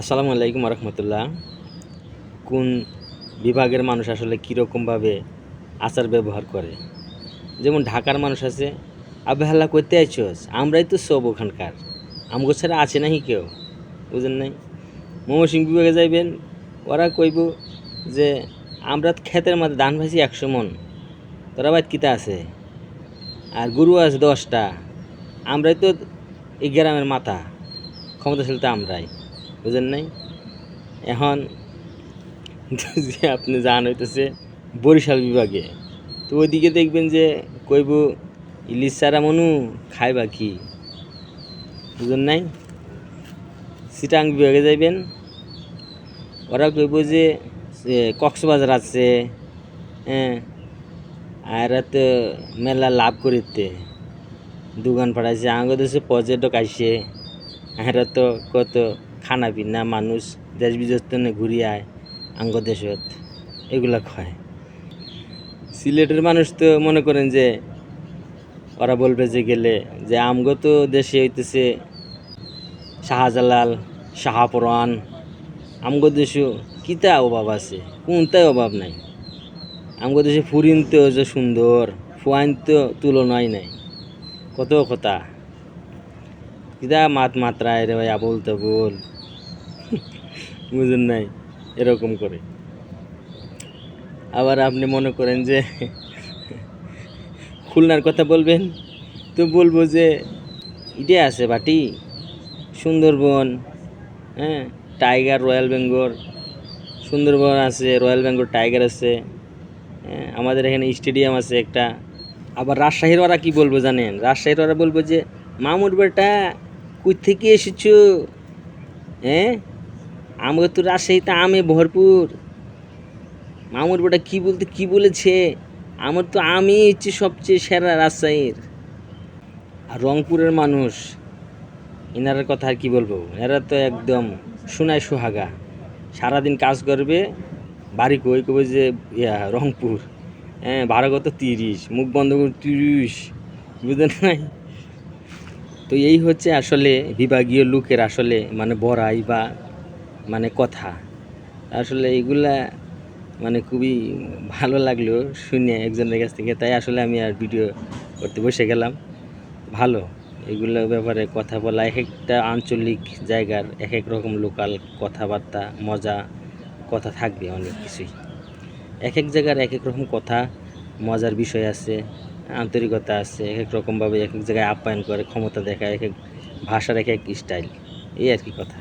আসসালামু আলাইকুম রহমতুল্লাহ কোন বিভাগের মানুষ আসলে কীরকমভাবে আচার ব্যবহার করে? যেমন ঢাকার মানুষ আছে অবহেলা করতে আইছস? আমরাই তো সব ওখানকার। আমগো ছাড়া আছে নাহি কেউ? বুঝেন নাই? ময়মনসিং বিভাগে যাইবেন, ওরা কইব যে, আমরা ক্ষেতের মধ্যে ধান ভাইছি একশো মন। তোরা বাদ কিতা আছে? আর গরু আছে দশটা। আমরাই তো এই গ্রামের মাথা। ক্ষমতাশীল তো আমরাই। বুঝেন নাই? এখন যে আপনি যান হইতেছে বরিশাল বিভাগে, তো ওইদিকে দেখবেন যে কইব, ইলিশ সারা মনু খাইবা কি? বুঝেন নাই? সিটাং বিভাগে যাইবেন, ওরা কইব যে কক্সবাজার আছে হ্যাঁ আর তো মেলা লাভ করিতে। দোকান পাঠাইছে আঙ্গ দেশে পর্যটক আইসে এরা তো কত খানা পিনা মানুষ দেশ বিদেশ তো ঘুরি আয়, আঙ্গ দেশত, এগুলা খায়। সিলেটের মানুষ তো মনে করেন যে, ওরা বলবে যে গেলে, যে আমগো তো দেশে হইতেছে শাহজালাল শাহপরান আমগো দেশও কিতা অভাব আছে, কোনটাই অভাব নাই। আমগো দেশে ফুরিন তো যে সুন্দর, ফুয়াইন তো তুলনাই নাই। কত কথা। কিতা মাত মাত্রায় রে ভাই, আবল তাবল। বুঝেন নাই এরকম করে। আবার আপনি মনে করেন যে খুলনার কথা বলবেন তো বলব যে ইটে আছে বাটি সুন্দরবন হ্যাঁ টাইগার রয়্যাল বেঙ্গল সুন্দরবন আছে রয়্যাল বেঙ্গল টাইগার আছে হ্যাঁ, আমাদের এখানে স্টেডিয়াম আছে একটা। আবার রাজশাহীর ওরা কি বলব জানেন? রাজশাহীর ওরা বলব যে মামুর বেটা কই থেকে এসেছ? হ্যাঁ? আমাকে তো রাজশাহীতে আমে ভরপুর। মামুর বেটা কি বলতে, কি বলেছে? আমার তো আমি হচ্ছে সবচেয়ে সেরা রাজশাহীর। আর রংপুরের মানুষ এনার কথা আর কি বলব? এরা তো একদম সোনায় সোহাগা। সারাদিন কাজ করবে, বাড়ি কই কবে যে ইয়া, রংপুর। হ্যাঁ ভাড়া কত তিরিশ, মুখ বন্ধ করে তিরিশ, বুঝলেন নাই তো এই হচ্ছে আসলে বিভাগীয় লোকের আসলে মানে বড়াই বা মানে কথা। আসলে এগুলা মানে খুবই ভালো লাগল শুনে একজনের কাছ থেকে, তাই আসলে আমি আর ভিডিও করতে বসে গেলাম। ভালো, এগুলো ব্যাপারে কথা বলা এক একটা আঞ্চলিক জায়গার এক এক রকম লোকাল কথাবার্তা, মজা, কথা থাকবে অনেক কিছুই। এক এক জায়গার এক এক রকম কথা, মজার বিষয় আছে, আন্তরিকতা আছে এক এক রকমভাবে এক এক জায়গায় আপ্যায়ন করে, ক্ষমতা দেখায় এক এক ভাষার এক এক স্টাইল, এই আর কি কথা।